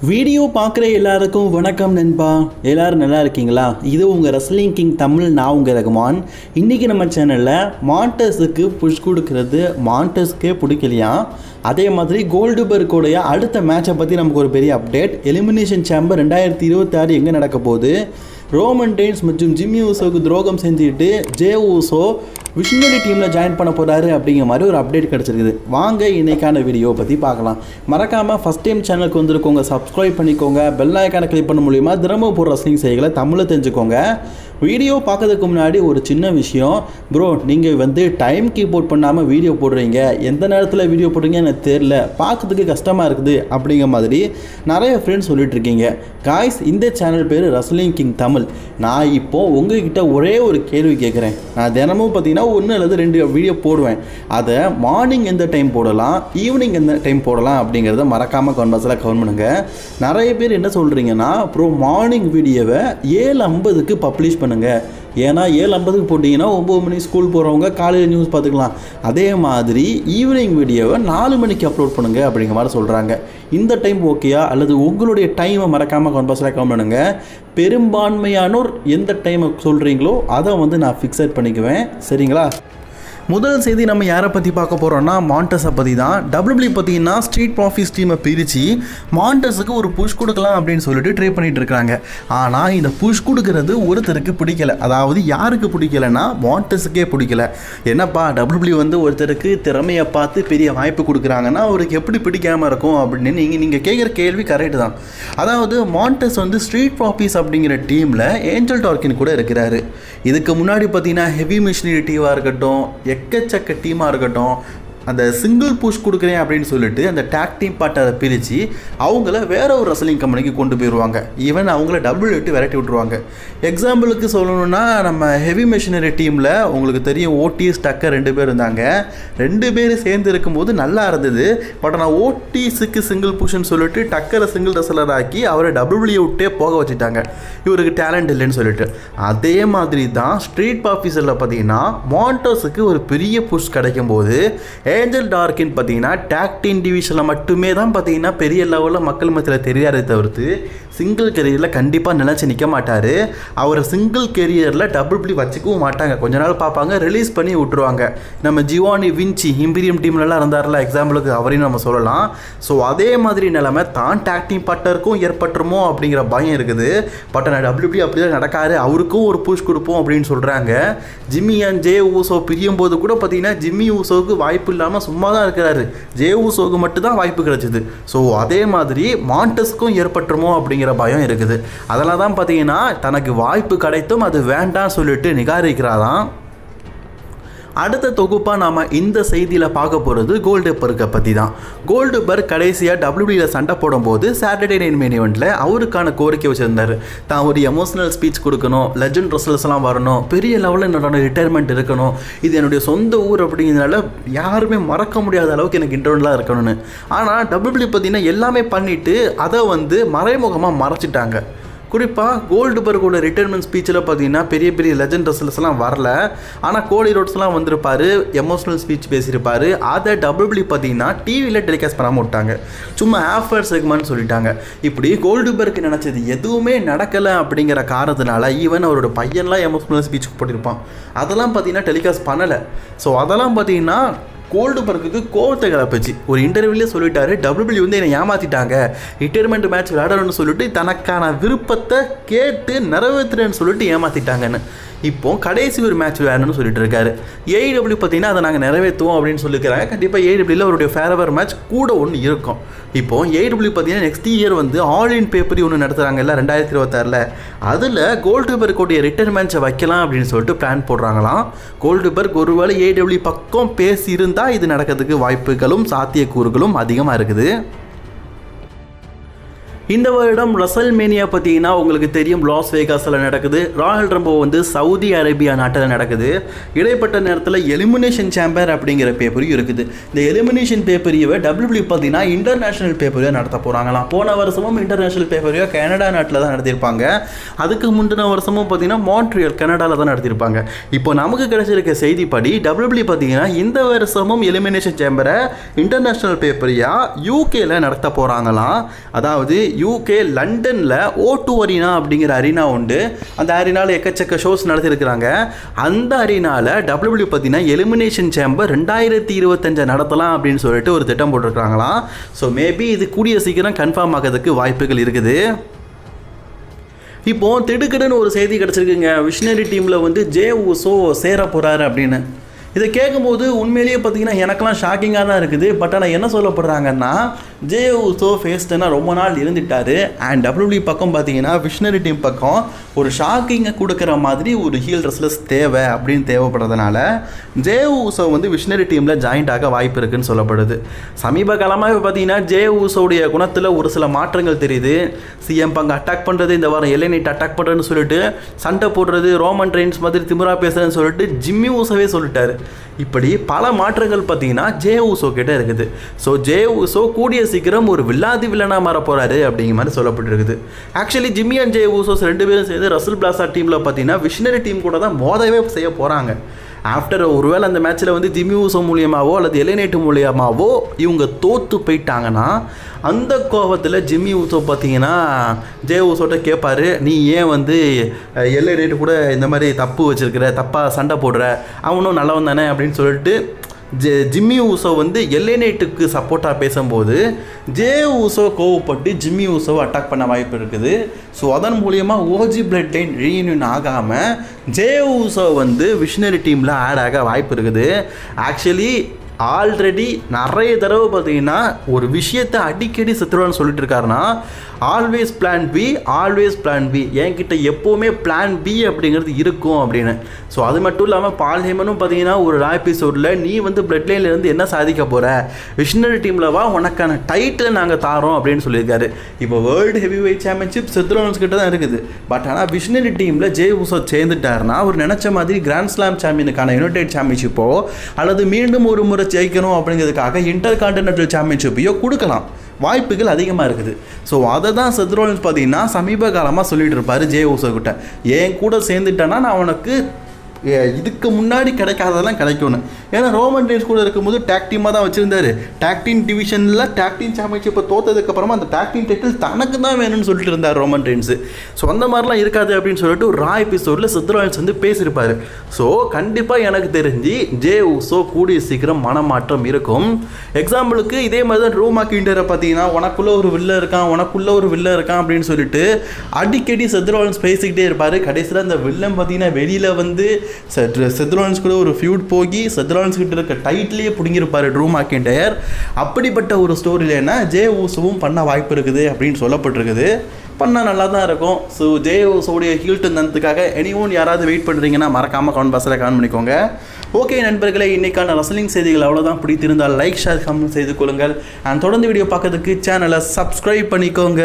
Video பார்க்குற எல்லாருக்கும் வணக்கம் நண்பா. எல்லோரும் நல்லா இருக்கீங்களா? இது உங்கள் ரெஸ்லிங் கிங் தமிழ் நான் உங்கள் ரகுமான். இன்றைக்கி நம்ம சேனலில் மாண்டஸுக்கு புஷ் கொடுக்கறது மாண்டஸ்க்கே பிடிக்கலையா? அதே மாதிரி கோல்டுபர்க்கோடைய அடுத்த மேட்சை பற்றி நமக்கு ஒரு பெரிய அப்டேட் எலிமினேஷன் சேம்பர் ரெண்டாயிரத்தி இருபத்தாறு எங்கே நடக்க போகுது? ரோமன் டெயின்ஸ் மற்றும் ஜிம்மி ஊசோவுக்கு துரோகம் செஞ்சுட்டு ஜே ஊசோ விஷ்ணுடி டீமில் ஜாயின் பண்ண போகிறாரு அப்படிங்கிற மாதிரி ஒரு அப்டேட் கிடச்சிருக்குது. வாங்க இன்றைக்கான வீடியோ பற்றி பார்க்கலாம். மறக்காமல் ஃபஸ்ட் டைம் சேனலுக்கு வந்துருக்கோங்க சப்ஸ்கிரைப் பண்ணிக்கோங்க பெல் ஐக்கானை கிளிக் பண்ண மூலிமா தினமும் போடுற ரசிங் செய்களை தமிழில் தெரிஞ்சுக்கோங்க. வீடியோ பார்க்கறதுக்கு முன்னாடி ஒரு சின்ன விஷயம். ப்ரோ நீங்கள் வந்து டைம் கீபோர்ட் பண்ணாமல் வீடியோ போடுறீங்க. எந்த நேரத்தில் வீடியோ போடுறீங்க எனக்கு தெரில பார்க்கறதுக்கு கஷ்டமாக இருக்குது அப்படிங்கிற மாதிரி நிறைய ஃப்ரெண்ட்ஸ் சொல்லிட்டு இருக்கீங்க. காய்ஸ் இந்த சேனல் பேர் ரசலிங் கிங் தமிழ் நான் இப்போது உங்ககிட்ட ஒரே ஒரு கேள்வி கேட்குறேன். நான் தினமும் பார்த்தீங்கன்னா ஒன்று அல்லது ரெண்டு வீடியோ போடுவேன். அதை மார்னிங் எந்த டைம் போடலாம் ஈவினிங் எந்த டைம் போடலாம் அப்படிங்கிறத மறக்காமல் கன்வர்ஸில் கவுண்ட் பண்ணுங்கள் நிறைய பேர் என்ன சொல்கிறீங்கன்னா ப்ரோ மார்னிங் வீடியோவை ஏழு ஐம்பதுக்கு பப்ளிஷ் பண்ண பண்ணுங்கள் ஏன்னா ஏழு ஐம்பதுக்கு போட்டிங்கன்னா ஒம்பது மணிக்கு ஸ்கூல் போகிறவங்க காலையில் நியூஸ் பார்த்துக்கலாம். அதே மாதிரி ஈவினிங் வீடியோவை நாலு மணிக்கு அப்லோட் பண்ணுங்கள் அப்படிங்கிற மாதிரி சொல்கிறாங்க இந்த டைம் ஓகேயா அல்லது உங்களுடைய டைமை மறக்காமல் கம்பல்சராக கவுண்ட் பண்ணுங்கள் பெரும்பான்மையானோர் எந்த டைமை சொல்கிறீங்களோ அதை வந்து நான் ஃபிக்ஸட் பண்ணிக்குவேன். சரிங்களா? முதல் செய்தி நம்ம யாரை பற்றி பார்க்க போகிறோம்னா மாண்டஸை பற்றி தான். டபிள்யூபிள்யூ பார்த்தீங்கன்னா ஸ்ட்ரீட் ப்ராஃபிஸ் டீமை பிரித்து மாண்டஸுக்கு ஒரு புஷ் கொடுக்கலாம் அப்படின்னு சொல்லிட்டு ட்ரை பண்ணிட்டு இருக்காங்க. ஆனால் இந்த புஷ் கொடுக்கறது ஒருத்தருக்கு பிடிக்கல. அதாவது யாருக்கு பிடிக்கலன்னா மாண்டஸுக்கே பிடிக்கல. என்னப்பா டபிள்யூபிள்யூ வந்து ஒருத்தருக்கு திறமையை பார்த்து பெரிய வாய்ப்பு கொடுக்குறாங்கன்னா அவருக்கு எப்படி பிடிக்காமல் இருக்கும் அப்படின்னு நீங்கள் நீங்கள் கேட்குற கேள்வி கரெக்டு தான். அதாவது மாண்டஸ் வந்து ஸ்ட்ரீட் ப்ராஃபிஸ் அப்படிங்கிற டீமில் ஏஞ்சல் டார்க்கின் கூட இருக்கிறாரு. இதுக்கு முன்னாடி பார்த்தீங்கன்னா ஹெவி மிஷினரி டீவாக இருக்கட்டும் எக்கச்சக்க டீமாக இருக்கட்டும் அந்த சிங்கிள் புஷ் கொடுக்குறேன் அப்படின்னு சொல்லிட்டு அந்த டேக் டீம் பாட்டை பிரித்து அவங்கள வேற ஒரு ரசலிங் கம்பெனிக்கு கொண்டு போயிடுவாங்க ஈவன் அவங்கள டபுள் விட்டு விரட்டி விட்ருவாங்க எக்ஸாம்பிளுக்கு சொல்லணும்னா நம்ம ஹெவி மிஷினரி டீமில் உங்களுக்கு தெரியும் ஓடிஎஸ் டக்கர் ரெண்டு பேர் இருந்தாங்க. ரெண்டு பேர் சேர்ந்து இருக்கும்போது நல்லா இருந்தது. பட் ஆனால் ஓடிஸுக்கு சிங்கிள் புஷ்ன்னு சொல்லிட்டு டக்கரை சிங்கிள் ரெசலர் ஆக்கி அவரை டபுள்யூ விட்டே போக வச்சுட்டாங்க. இவருக்கு டேலண்ட் இல்லைன்னு சொல்லிட்டு. அதே மாதிரி தான் ஸ்ட்ரீட் ஆஃபீஸரில் பார்த்தீங்கன்னா மாண்டோஸுக்கு ஒரு பெரிய புஷ் கிடைக்கும் போது ஏஞ்சல் டார்க்கின் பார்த்தீங்கன்னா டேக்டின் டிவிஷனில் மட்டுமே தான் பார்த்தீங்கன்னா பெரிய லெவலில் மக்கள் மத்தியில் தெரியாதே தவிர்த்து சிங்கிள் கெரியரில் கண்டிப்பாக நினச்சி நிற்க மாட்டார். அவரை சிங்கிள் கெரியரில் டபுள் பிளி வச்சுக்கவும் மாட்டாங்க. கொஞ்ச நாள் பார்ப்பாங்க ரிலீஸ் பண்ணி விட்டுருவாங்க. நம்ம ஜிவானி வின்ச்சி இம்பீரியம் டீம்லலாம் இருந்தார்ல எக்ஸாம்பிளுக்கு அவரையும் நம்ம சொல்லலாம். ஸோ அதே மாதிரி நிலைமை தான் டாக்டிங் பட்டருக்கும் ஏற்பட்டுருமோ அப்படிங்கிற பயம் இருக்குது. பட் ஆனால் டபிள்யூபி அப்படி தான் நடக்காரு அவருக்கும் ஒரு புஷ் கொடுப்போம் அப்படின்னு சொல்கிறாங்க ஜிம்மி அண்ட் ஜே ஊசோ பிரியும் போது கூட பார்த்தீங்கன்னா ஜிம்மி ஊசோவுக்கு வாய்ப்பு இல்லாமல் சும்மா தான் இருக்கிறாரு. ஜே ஊசோவுக்கு மட்டும் தான் வாய்ப்பு கிடைச்சிது. ஸோ அதே மாதிரி மாண்டஸ்க்கும் ஏற்பட்டுருமோ அப்படிங்கிற பயம் இருக்குது. அதெல்லாம் தான் பார்த்தீங்கன்னா தனக்கு வாய்ப்பு கிடைத்தும் அது வேண்டாம் சொல்லிட்டு நிகாரிக்கிறாராம். அடுத்த தொகுப்பாக நாம் இந்த செய்தியில் பார்க்க போகிறது கோல்டு பர்க்கை பற்றி தான் கோல்டு பர்க் கடைசியாக டபிள்யூடியில் சண்டை போடும்போது சாட்டர்டே நைன் மெயின் இவெண்ட்டில் அவருக்கான கோரிக்கை வச்சுருந்தார். தான் ஒரு எமோஷனல் ஸ்பீச் கொடுக்கணும் லெஜண்ட் எல்லாம் வரணும் பெரிய லெவலில் என்னோட ரிட்டையர்மெண்ட் இருக்கணும் இது என்னுடைய சொந்த ஊர் அப்படிங்கிறதுனால யாருமே மறக்க முடியாத அளவுக்கு எனக்கு இன்டர்வெல்லாம் இருக்கணும்னு. ஆனால் டபிள்யூடி பார்த்தீங்கன்னா எல்லாமே பண்ணிவிட்டு அதை வந்து மறைமுகமாக மறைச்சிட்டாங்க. குறிப்பாக கோல்டு பர்கோட ரிட்டைர்மெண்ட் ஸ்பீச்சில் பார்த்தீங்கன்னா பெரிய பெரிய லெஜண்ட் ரெசல்ஸ்லாம் வரல. ஆனால் கோலி ரோட்ஸ்லாம் வந்திருப்பார் எமோஷனல் ஸ்பீச் பேசியிருப்பார். அதை டபுள்யூ பார்த்தீங்கன்னா டிவியில் டெலிகாஸ்ட் பண்ணாமல் விட்டாங்க. சும்மா ஆஃபர் செக்மெண்ட் சொல்லிட்டாங்க. இப்படி கோல்டு பர்க் நினச்சது எதுவுமே நடக்கலை அப்படிங்கிற காரணத்தினால ஈவன் அவரோட பையன்லாம் எமோஷனல் ஸ்பீச் போட்டிருப்பான். அதெல்லாம் பார்த்தீங்கன்னா டெலிகாஸ்ட் பண்ணலை. ஸோ அதெல்லாம் பார்த்தீங்கன்னா கோல்டு பர்க்குக்கு கோவத்தை கிளப்பிச்சு. ஒரு இன்டர்வியூலேயே சொல்லிட்டாரு டபிள்யூபிள்யூ வந்து என்னை ஏமாத்திட்டாங்க. ரிட்டையர்மெண்ட் மேட்ச் விளையாடணும்னு சொல்லிட்டு தனக்கான விருப்பத்தை கேட்டு நிறைவேற்றுறேன்னு சொல்லிட்டு ஏமாத்திட்டாங்கன்னு. இப்போ கடைசி ஒரு மேட்ச் வேணும்னு சொல்லிட்டு இருக்காரு. ஏடபிள்யூ பார்த்தீங்கன்னா அதை நாங்கள் நிறைவேற்றுவோம் அப்படின்னு சொல்லிக்கிறாங்க. கண்டிப்பாக ஏஇடபிள்யூவில் அவருடைய ஃபேரவர் மேட்ச் கூட ஒன்று இருக்கும். இப்போ ஏடபிள்யூ பார்த்தீங்கன்னா நெக்ஸ்ட் இயர் வந்து ஆல் இன் பேப்பரி ஒன்று நடத்துகிறாங்கல்ல ரெண்டாயிரத்தி இருபத்தாறில். அதில் கோல்டுபர்க்குடைய ரிட்டர்ன் மேட்சை வைக்கலாம் அப்படின்னு சொல்லிட்டு பிளான் போடுறாங்களாம். கோல்டுபர்க் ஒருவேளை ஏடபிள்யூ பக்கம் பேசியிருந்தால் இது நடக்கிறதுக்கு வாய்ப்புகளும் சாத்தியக்கூறுகளும் அதிகமாக இருக்குது. இந்த வருடம் ரசல் மேனியா பார்த்தீங்கன்னா உங்களுக்கு தெரியும் லாஸ் வேகாஸில் நடக்குது. ராயல் ரம்போ வந்து சவுதி அரேபியா நாட்டில் நடக்குது. இடைப்பட்ட நேரத்தில் எலிமினேஷன் சேம்பர் அப்படிங்கிற பேப்பரும் இருக்குது. இந்த எலிமினேஷன் பேப்பரியை டபிள்யூபிள்யூ பார்த்தீங்கன்னா இன்டர்நேஷனல் பேப்பரையும் நடத்த போகிறாங்களாம் போன வருஷமும் இன்டர்நேஷனல் பேப்பரையோ கனடா நாட்டில் தான் நடத்தியிருப்பாங்க. அதுக்கு முந்தின வருஷமும் பார்த்தீங்கன்னா மான்ட்ரியல் கனடாவில் தான் நடத்தியிருப்பாங்க. இப்போ நமக்கு கிடைச்சிருக்க செய்திப்படி டபிள்யூபிள்யூ பார்த்தீங்கன்னா இந்த வருஷமும் எலிமினேஷன் சேம்பரை இன்டர்நேஷனல் பேப்பரியா யூகேல நடத்த போகிறாங்களாம் அதாவது யூகே லண்டனில் ஓ டூ அரினா அப்படிங்கிற அரினா உண்டு. அந்த அரினாவில் எக்கச்சக்க ஷோஸ் நடத்திருக்கிறாங்க. அந்த அரினாவில் டபிள்யூபிள்யூ பார்த்தீங்கன்னா எலிமினேஷன் சேம்பர் ரெண்டாயிரத்தி இருபத்தஞ்சை நடத்தலாம் அப்படின்னு சொல்லிட்டு ஒரு திட்டம் போட்டிருக்காங்களாம் ஸோ மேபி இது கூடிய சீக்கிரம் கன்ஃபார்ம் ஆகிறதுக்கு வாய்ப்புகள் இருக்குது. இப்போ திடுக்கிடுன்னு ஒரு செய்தி கிடச்சிருக்குங்க. விஷனரி டீமில் வந்து ஜே ஊசோ சேர போகிறாரு அப்படின்னு. இதை கேட்கும்போது உண்மையிலேயே பார்த்தீங்கன்னா எனக்கெல்லாம் ஷாக்கிங்காக தான் இருக்குது. பட் ஆனால் என்ன சொல்லப்படுறாங்கன்னா ஜே ஊசோ ஃபேஸ்டனா ரொம்ப நாள் இருந்துட்டார். அண்ட் டபிள்யூடி பக்கம் பார்த்தீங்கன்னா விஷ்ணரி டீம் பக்கம் ஒரு ஷாக்கிங்கை கொடுக்குற மாதிரி ஒரு ஹீல் ரெஸ்லஸ் தேவை அப்படின்னு தேவைப்படுறதுனால ஜே ஊசோ வந்து விஷ்ணரி டீமில் ஜாயிண்ட் ஆக வாய்ப்பு இருக்குன்னு சொல்லப்படுது. சமீப காலமாக இப்போ பார்த்தீங்கன்னா ஜே ஊசோடைய குணத்தில் ஒரு சில மாற்றங்கள் தெரியுது. சிஎம் பங்கு அட்டாக் பண்ணுறது இந்த வாரம் எல்லை நைட் அட்டாக் பண்ணுறதுன்னு சொல்லிட்டு சண்டை போடுறது ரோமன் ட்ரெயின்ஸ் மாதிரி திமிரா பேசுகிறேன்னு சொல்லிட்டு ஜிம்மி ஊசோவே சொல்லிட்டாரு. இப்படி பல மாற்றங்கள் பார்த்தீங்கன்னா ஜே ஊசோ கிட்ட இருக்குது. ஸோ ஜே ஊசோ கூடிய சீக்கிரம் ஒரு வில்லாதி வில்லனாக மாற போகிறாரு அப்படிங்கிற மாதிரி சொல்லப்பட்டிருக்குது. Actually Jimmy and Jey Usos ரெண்டு பேரும் சேர்ந்து ரசல் பிளாசா டீமில் பார்த்தீங்கன்னா விஷனரி டீம் கூட தான் மோதவே செய்ய போகிறாங்க ஆஃப்டர் ஒருவேளை அந்த மேட்ச்சில் வந்து ஜிம்மி ஊசோ மூலியமாவோ அல்லது எலைநேட்டு மூலியமாகவோ இவங்க தோற்று போயிட்டாங்கன்னா அந்த கோபத்தில் ஜிம்மி ஊசோ பார்த்தீங்கன்னா ஜே ஊசோட்ட கேட்பாரு நீ ஏன் வந்து எல்லை ரேட்டு கூட இந்த மாதிரி தப்பு வச்சிருக்கிற தப்பாக சண்டை போடுற அவனும் நல்லவன் தானே? அப்படின்னு சொல்லிட்டு ஜெ ஜிம்மி ஊசோ வந்து எல்லை நைட்டுக்கு சப்போர்ட்டாக பேசும்போது ஜே ஊசோ கோவப்பட்டு ஜிம்மி ஊசோவை அட்டாக் பண்ண வாய்ப்பு இருக்குது. ஸோ அதன் மூலியமாக ஓஜி பிளட் லைன் ரீயூனியன் ஆகாமல் ஜே ஊசோ வந்து விஷனரி டீமில் ஆட் ஆக வாய்ப்பு இருக்குது. ஆக்சுவலி ஆல்ரெடி நிறைய தடவை பார்த்தீங்கன்னா ஒரு விஷயத்தை அடிக்கடி சித்திரவன் சொல்லிட்டு இருக்காருன்னா always plan B always plan B என்கிட்ட எப்போவுமே பிளான் பி அப்படிங்கிறது இருக்கும் அப்படின்னு. ஸோ அது மட்டும் இல்லாமல் பால்ஹேமனும் பார்த்தீங்கன்னா ஒரு ரா எபிசோடில் நீ வந்து பிளட் லைன்லேருந்து என்ன சாதிக்க போகிற விஷனரி டீமில் வா உனக்கான டைட்டில் நாங்கள் தாரோம் அப்படின்னு சொல்லியிருக்காரு. இப்போ வேர்ல்டு ஹெவி வெயிட் சாம்பியன்ஷிப் சித்ரோன்ஸ் கிட்ட தான் இருக்குது. பட் ஆனால் விஷனரி டீமில் ஜெய் உசோ சேர்ந்துட்டாருன்னா அவர் நினச்ச மாதிரி கிராண்ட் ஸ்லாம் சாம்பியனுக்கான யுனைடெட் சாம்பியன்ஷிப்போ அல்லது மீண்டும் ஒரு முறை ஜெயிக்கணும் அப்படிங்கிறதுக்காக இன்டர் கான்டினென்டல் சாம்பியன்ஷிப்பையோ கொடுக்கலாம். வாய்ப்புகள் அதிகமாக இருக்குது. ஸோ அதை தான் செத்ரோலின்ஸ் பார்த்தீங்கன்னா சமீப காலமாக சொல்லிட்டு இருப்பார் ஜே ஓசோ கிட்ட என் கூட சேர்ந்துட்டேன்னா நான் உனக்கு இதுக்கு முன்னாடி கிடைக்காததெல்லாம் கிடைக்கணும். ஏன்னா ரோமன் டேஸ் கூட இருக்கும்போது டேக் டீமாக தான் வச்சுருந்தாரு. டேக் டிவிஷனில் டேக் டீம் சாம்பியன்ஷிப்பை தோத்ததுக்கப்புறமா அந்த டேக் டைட்டில் தனக்கு தான் வேணும்னு சொல்லிட்டு இருந்தார் ரோமன் டேன்ஸு ஸோ அந்த மாதிரிலாம் இருக்காது அப்படின்னு சொல்லிட்டு ரா எபிசோடில் சித்ராயன்ஸ் வந்து பேசியிருப்பார். ஸோ கண்டிப்பாக எனக்கு தெரிஞ்சு ஜே உசோ கூடிய சீக்கிரம் மனமாற்றம் இருக்கும். எக்ஸாம்பிளுக்கு இதே மாதிரி தான் ரூமா கிண்டரை பார்த்தீங்கன்னா உனக்குள்ளே ஒரு வில்ல இருக்கான் உனக்குள்ளே ஒரு வில்ல இருக்கான் அப்படின்னு சொல்லிட்டு அடிக்கடி செத்ரோலன்ஸ் பேசிக்கிட்டே இருப்பார். கடைசியில் அந்த வில்லன் பார்த்தீங்கன்னா வெளியில் வந்து செத்ரோலன்ஸ் கூட ஒரு ஃபியூட் போகி செத்ரோலன்ஸ் கிட்ட இருக்க டைட்டிலே பிடுங்கியிருப்பார் ட்ரூ மாக்கிண்டயர் அப்படிப்பட்ட ஒரு ஸ்டோரியில் ஜே ஊசுவும் பண்ண வாய்ப்பு இருக்குது அப்படின்னு சொல்லப்பட்டிருக்குது. பண்ணால் நல்லா தான் இருக்கும். ஸோ ஜே ஊசோடைய ஹீல்டன் தந்ததுக்காக எனி ஒன் யாராவது வெயிட் பண்ணுறீங்கன்னா மறக்காமல் கமெண்ட் பாக்ஸில் கமெண்ட் பண்ணிக்கோங்க. ஓகே நண்பர்களே இன்றைக்கான ரசலிங் செய்திகள் அவ்வளோதான் பிடித்திருந்தால் லைக் ஷேர் கமெண்ட் செய்து கொள்ளுங்கள். அண்ட் தொடர்ந்து வீடியோ பார்க்கறதுக்கு சேனலை சப்ஸ்கிரைப் பண்ணிக்கோங்க.